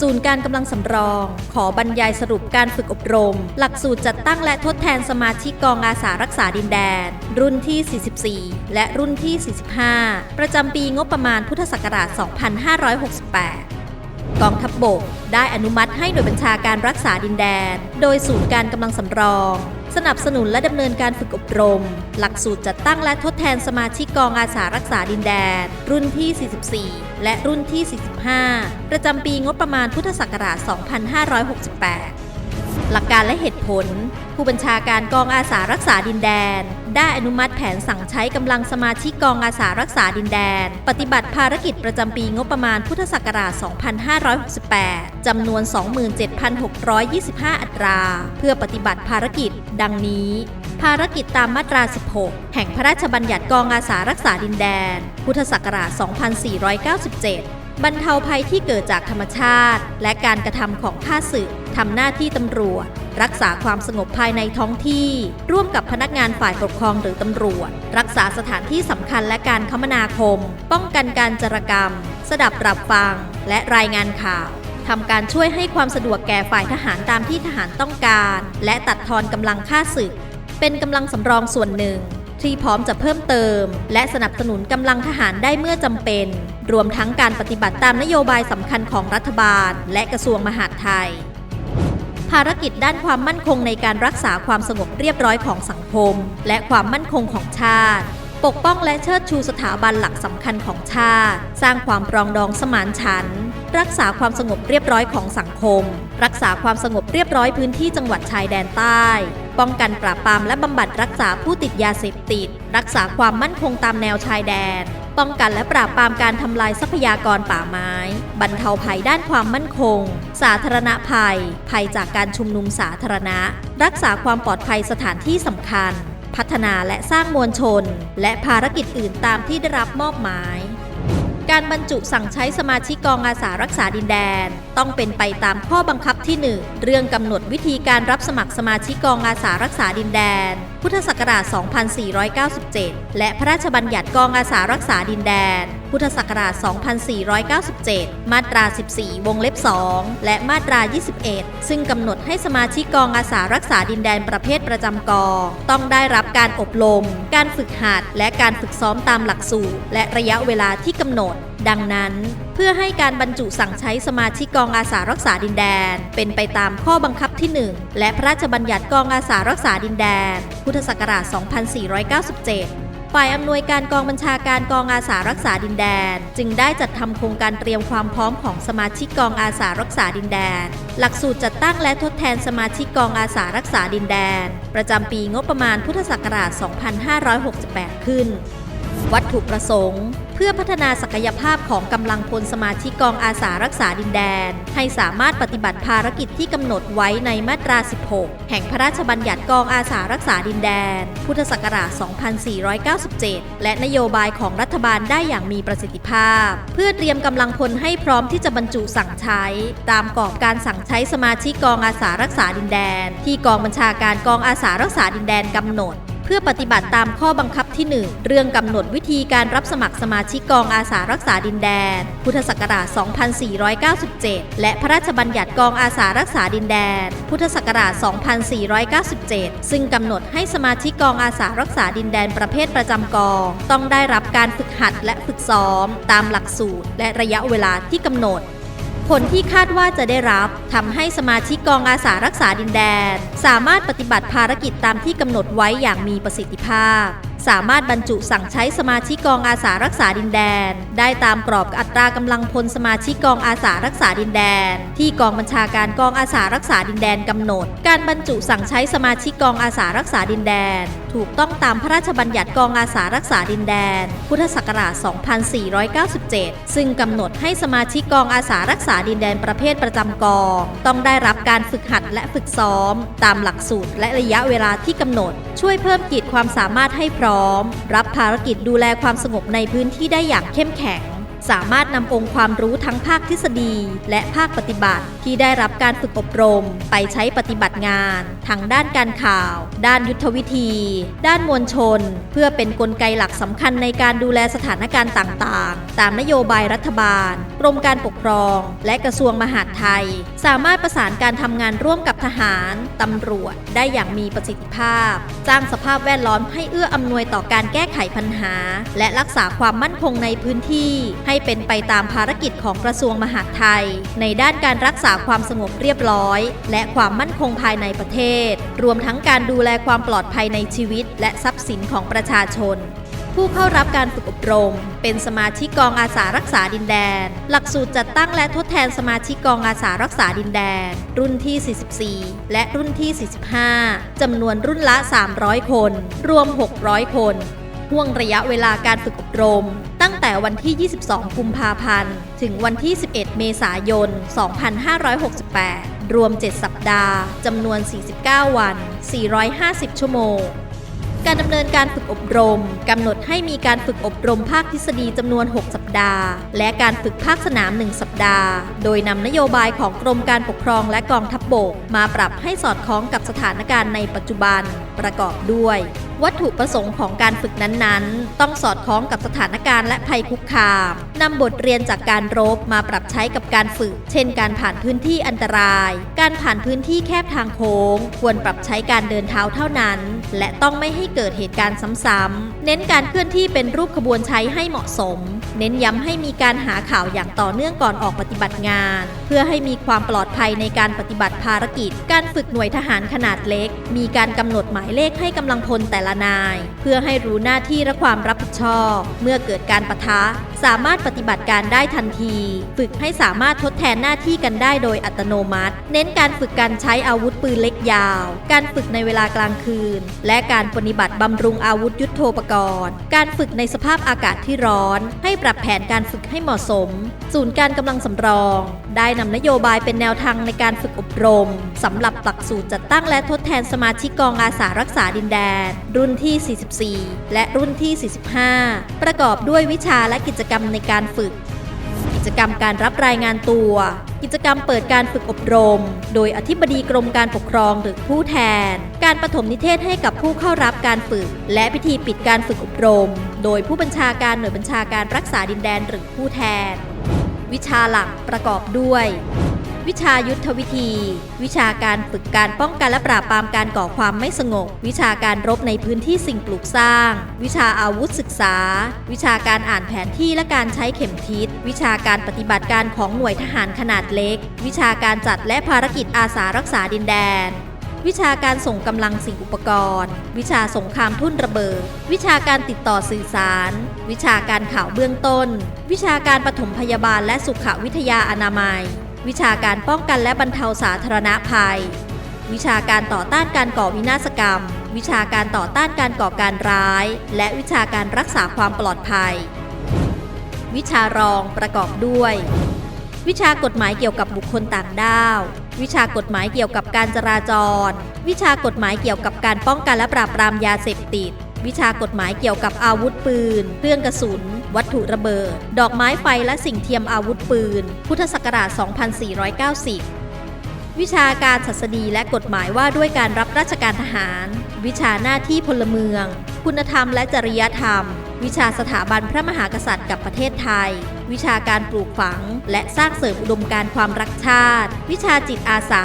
ศูนย์การกำลังสำรอง ขอบรรยายสรุปการฝึกอบรม หลักสูตรจัดตั้งและทดแทนสมาชิกกองอาสารักษาดินแดน รุ่นที่ 44 และรุ่นที่ 45 ประจำปีงบประมาณพุทธศักราช 2568กองทัพบบกได้อนุมัติให้หน่วยบัญชาการรักษาดินแดน โดยศูนย์การกำลังสำรอง สนับสนุนและดำเนินการฝึกอบรม หลักสูตรจัดตั้งและทดแทนสมาชิกกองอาสารักษาดินแดน รุ่นที่ 44 และรุ่นที่ 45 ประจำปีงบประมาณพุทธศักราช 2568 หลักการและเหตุผล ผู้บัญชาการกองอาสารักษาดินแดน ได้อนุมัติแผนสั่งใช้กำลังสมาชิกกองอาสารักษาดินแดน ปฏิบัติภารกิจประจำปีงบประมาณพุทธศักราช 2568 จำนวน 27,625 อัตรา เพื่อปฏิบัติภารกิจ ดังนี้ ภารกิจตามมาตรา 16 แห่งพระราชบัญญัติกองอาสารักษาดินแดน พุทธศักราช 2497 บรรเทาภัยที่เกิดจากธรรมชาติ และการกระทำของข้าศึกทำหน้าที่ตำรวจ รักษาความสงบภายในท้องที่ ร่วมกับพนักงานฝ่ายปกครองหรือตำรวจ รักษาสถานที่สำคัญและการคมนาคม ป้องกันการจรกรรม สดับรับฟัง และรายงานข่าวทำการช่วยให้ความสะดวกแก่ฝ่ายทหารตามที่ทหารต้องการ และตัดทอนกำลังค่าศึก เป็นกำลังสำรองส่วนหนึ่ง ที่พร้อมจะเพิ่มเติม และสนับสนุนกำลังทหารได้เมื่อจำเป็น รวมทั้งการปฏิบัติตามนโยบายสำคัญของรัฐบาล และกระทรวงมหาดไทย ภารกิจด้านความมั่นคงในการรักษาความสงบเรียบร้อยของสังคม และความมั่นคงของชาติ ปกป้องและเชิดชูสถาบันหลักสำคัญของชาติ สร้างความปรองดองสมานฉันท์รักษาความสงบเรียบร้อยของสังคม รักษาความสงบเรียบร้อยพื้นที่จังหวัดชายแดนใต้ ป้องกันปราบปรามและบำบัดรักษาผู้ติดยาเสพติด รักษาความมั่นคงตามแนวชายแดน ป้องกันและปราบปรามการทำลายทรัพยากรป่าไม้ บรรเทาภัยด้านความมั่นคง สาธารณภัย ภัยจากการชุมนุมสาธารณะ รักษาความปลอดภัยสถานที่สำคัญ พัฒนาและสร้างมวลชน และภารกิจอื่นตามที่ได้รับมอบหมาย การบรรจุสั่งใช้สมาชิกกองอาสารักษาดินแดน ต้องเป็นไปตามข้อบังคับที่ 1 เรื่องกำหนดวิธีการรับสมัครสมาชิกกองอาสารักษาดินแดน พุทธศักราช 2497 และพระราชบัญญัติกองอาสารักษาดินแดน พุทธศักราช 2497 มาตรา 14 วงเล็บ 2 และมาตรา 21 ซึ่งกำหนดให้สมาชิกกองอาสารักษาดินแดนประเภทประจำกองต้องได้รับการอบรม การฝึกหัด และการฝึกซ้อมตามหลักสูตร และระยะเวลาที่กำหนด ดังนั้นเพื่อให้การบรรจุสั่งใช้สมาชิกกองอาสารักษาดินแดน เป็นไปตามข้อบังคับที่ 1 และพระราชบัญญัติกองอาสารักษาดินแดน พุทธศักราช 2497 ฝ่ายอำนวยการกองบัญชาการกองอาสารักษาดินแดน จึงได้จัดทำโครงการเตรียมความพร้อมของสมาชิกกองอาสารักษาดินแดน หลักสูตรจัดตั้งและทดแทนสมาชิกกองอาสารักษาดินแดน ประจำปีงบประมาณพุทธศักราช 2568 ขึ้น วัตถุประสงค์ เพื่อพัฒนาศักยภาพของกำลังพลสมาชิกกองอาสารักษาดินแดน ให้สามารถปฏิบัติภารกิจที่กำหนดไว้ในมาตรา 16 แห่งพระราชบัญญัติกองอาสารักษาดินแดน พุทธศักราช 2497 และนโยบายของรัฐบาลได้อย่างมีประสิทธิภาพ เพื่อเตรียมกำลังพลให้พร้อมที่จะบรรจุสั่งใช้ ตามกรอบการสั่งใช้สมาชิกกองอาสารักษาดินแดน ที่กองบัญชาการกองอาสารักษาดินแดนกำหนด เพื่อปฏิบัติตามข้อบังคับที่ 1 เรื่องกำหนดวิธีการรับสมัครสมาชิกกองอาสารักษาดินแดน พุทธศักราช 2497 และพระราชบัญญัติกองอาสารักษาดินแดน พุทธศักราช 2497 ซึ่งกำหนดให้สมาชิกกองอาสารักษาดินแดนประเภทประจำกอง ต้องได้รับการฝึกหัดและฝึกซ้อม ตามหลักสูตรและระยะเวลาที่กำหนด ผลที่คาดว่าจะได้รับทำให้สมาชิกกองอาสารักษาดินแดน สามารถปฏิบัติภารกิจตามที่กำหนดไว้อย่างมีประสิทธิภาพ สามารถบรรจุสั่งใช้สมาชิกกองอาสารักษาดินแดน ได้ตามกรอบอัตรากำลังพลสมาชิกกองอาสารักษาดินแดน ที่กองบัญชาการกองอาสารักษาดินแดนกำหนด การบรรจุสั่งใช้สมาชิกกองอาสารักษาดินแดน ถูกต้องตามพระราชบัญญัติกองอาสารักษาดินแดน พุทธศักราช 2497 ซึ่งกำหนดให้สมาชิกกองอาสารักษาดินแดนประเภทประจำกอง ต้องได้รับการฝึกหัดและฝึกซ้อม ตามหลักสูตรและระยะเวลาที่กำหนด ช่วยเพิ่มกีดความสามารถให้พร้อม รับภารกิจดูแลความสงบในพื้นที่ได้อย่างเข้มแข็ง สามารถนำองค์ความรู้ทั้งภาคทฤษฎี และภาคปฏิบัติที่ได้รับการฝึกอบรม ไปใช้ปฏิบัติงานทั้งด้านการข่าว ด้านยุทธวิธี ด้านมวลชน เพื่อเป็นนกลไกหลักสำคัญในการดูแลสถานการณ์ต่างๆ ตามนโยบายรัฐบาล กรมการปกครอง และกระทรวงมหาดไทย สามารถประสานการทำงานร่วมกับทหารตำรวจ ได้อย่างมีประสิทธิภาพ สร้างสภาพแวดล้อมให้เอื้ออำนวยต่อการแก้ไขปัญหา และรักษาความมั่นคงในพื้นที่ให้ให้เป็นไปตามภารกิจของกระทรวงมหาดไทย ในด้านการรักษาความสงบเรียบร้อย และความมั่นคงภายในประเทศ รวมทั้งการดูแลความปลอดภัยในชีวิต และทรัพย์สินของประชาชนผู้เข้ารับการฝึกอบรม เป็นสมาชิกกองอาสารักษาดินแดน หลักสูตรจัดตั้งและทดแทนสมาชิกกองอาสารักษาดินแดน รุ่นที่ 44 และรุ่นที่ 45 จำนวนรุ่นละ 300 คน รวม 600 คน ห่วงระยะเวลาการฝึกอบรม ตั้งแต่วันที่ 22 กุมภาพันธ์ ถึงวันที่ 11 เมษายน 2568 รวม 7 สัปดาห์ จำนวน 49 วัน 450 ชั่วโมง การดำเนินการฝึกอบรม กำหนดให้มีการฝึกอบรมภาคทฤษฎีจำนวน 6 สัปดาห์ และการฝึกภาคสนาม 1 สัปดาห์ โดยนำนโยบายของกรมการปกครองและกองทัพบบก มาปรับให้สอดคล้องกับสถานการณ์ในปัจจุบัน ประกอบด้วย วัตถุประสงค์ของการฝึกนั้นๆ ต้องสอดคล้องกับสถานการณ์และภัยคุกคามนำบทเรียนจากการรบมาปรับใช้กับการฝึก เช่น การผ่านพื้นที่อันตราย การผ่านพื้นที่แคบทางโค้ง ควรปรับใช้การเดินเท้าเท่านั้น และต้องไม่ให้เกิดเหตุการณ์ซ้ำๆ เน้นการเคลื่อนที่เป็นรูปขบวนใช้ให้เหมาะสม เน้นย้ำให้มีการหาข่าวอย่างต่อเนื่องก่อนออกปฏิบัติงาน เพื่อให้มีความปลอดภัยในการปฏิบัติภารกิจ การฝึกหน่วยทหารขนาดเล็ก มีการกำหนดหมายเลขให้กำลังพลแต่ละนาย เพื่อให้รู้หน้าที่และความรับผิดชอบ เมื่อเกิดการปะทะ สามารถปฏิบัติการได้ทันที ฝึกให้สามารถทดแทนหน้าที่กันได้โดยอัตโนมัติ เน้นการฝึกการใช้อาวุธปืนเล็กยาว การฝึกในเวลากลางคืน และการปฏิบัติบำรุงอาวุธยุโทโธปกรณ์ การฝึกในสภาพอากาศที่ร้อน ให้ปรับแผนการฝึกให้เหมาะสม ศูนย์การกำลังสำรอง ได้นำนโยบายเป็นแนวทางในการฝึกอบรมสำหรับหลักสูตรจัดตั้งและทดแทนสมาชิกกองอาสารักษาดินแดน รุ่นที่ 44 และรุ่นที่ 45 ประกอบด้วยวิชาและกิจกรรมในการฝึก กิจกรรมการรับรายงานตัว กิจกรรมเปิดการฝึกอบรม โดยอธิบดีกรมการปกครองหรือผู้แทน การปฐมนิเทศให้กับผู้เข้ารับการฝึก และพิธีปิดการฝึกอบรม โดยผู้บัญชาการหน่วยบัญชาการรักษาดินแดนหรือผู้แทน วิชาหลักประกอบด้วย วิชายุทธวิธี วิชาการฝึกการป้องกันและปราบปรามการก่อความไม่สงบ วิชาการรบในพื้นที่สิ่งปลูกสร้าง วิชาอาวุธศึกษา วิชาการอ่านแผนที่และการใช้เข็มทิศ วิชาการปฏิบัติการของหน่วยทหารขนาดเล็ก วิชาการจัดและภารกิจอาสารักษาดินแดนวิชาการส่งกำลังสิ่งอุปกรณ์ วิชาสงครามทุ่นระเบิด วิชาการติดต่อสื่อสาร วิชาการข่าวเบื้องต้น วิชาการปฐมพยาบาลและสุขวิทยาอนามัย วิชาการป้องกันและบรรเทาสาธารณภัย วิชาการต่อต้านการก่อวินาศกรรม วิชาการต่อต้านการก่อการร้าย และวิชาการรักษาความปลอดภัย วิชารองประกอบด้วย วิชากฎหมายเกี่ยวกับบุคคลต่างด้าว วิชากฎหมายเกี่ยวกับการจราจร วิชากฎหมายเกี่ยวกับการป้องกันและปราบปรามยาเสพติด วิชากฎหมายเกี่ยวกับอาวุธปืน เครื่องกระสุน วัตถุระเบิด ดอกไม้ไฟและสิ่งเทียมอาวุธปืน พุทธศักราช 2490 วิชาการศัสดีและกฎหมายว่าด้วยการรับราชการทหาร วิชาหน้าที่พลเมือง คุณธรรมและจริยธรรม วิชาสถาบันพระมหากษัตริย์กับประเทศไทย วิชาการปลูกฝัง และสร้างเสริมอุดมการณ์ความรักชาติ วิชาจิตอาสา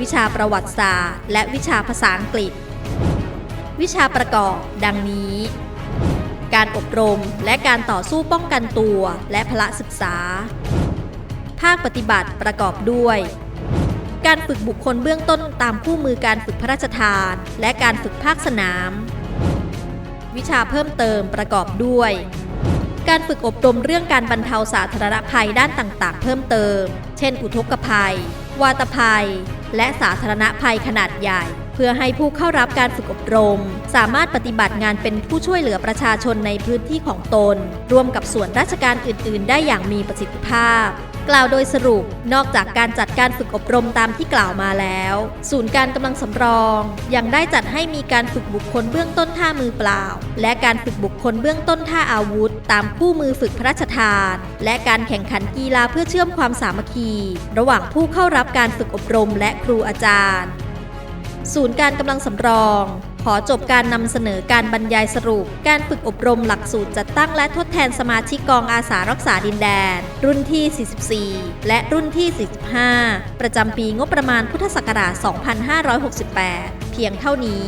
วิชาประวัติศาสตร์ และวิชาภาษาอังกฤษ วิชาประกอบ ดังนี้ การอบรม และการต่อสู้ป้องกันตัว และพละศึกษา ภาคปฏิบัติประกอบด้วย การฝึกบุคคลเบื้องต้นตามคู่มือการฝึกพระราชทาน และการฝึกภาคสนาม วิชาเพิ่มเติมประกอบด้วย การฝึกอบรมเรื่องการบรรเทาสาธารณภัยด้านต่างๆ เพิ่มเติม เช่น อุทกภัย วาตภัย และสาธารณภัยขนาดใหญ่ เพื่อให้ผู้เข้ารับการฝึกอบรม สามารถปฏิบัติงานเป็นผู้ช่วยเหลือประชาชนในพื้นที่ของตน ร่วมกับส่วนราชการอื่น ๆ ได้อย่างมีประสิทธิภาพ กล่าวโดยสรุป นอกจากการจัดการฝึกอบรมตามที่กล่าวมาแล้ว ศูนย์การกำลังสำรอง ยังได้จัดให้มีการฝึกบุคคลเบื้องต้นท่ามือเปล่า และการฝึกบุคคลเบื้องต้นท่าอาวุธ ตามคู่มือฝึกพระราชทาน และการแข่งขันกีฬาเพื่อเชื่อมความสามัคคี ระหว่างผู้เข้ารับการฝึกอบรมและครูอาจารย์ ศูนย์การกำลังสำรอง ขอจบการนำเสนอการบรรยายสรุป การฝึกอบรมหลักสูตรจัดตั้งและทดแทนสมาชิกกองอาสารักษาดินแดน รุ่นที่ 44 และรุ่นที่ 45 ประจำปีงบประมาณพุทธศักราช 2568 เพียงเท่านี้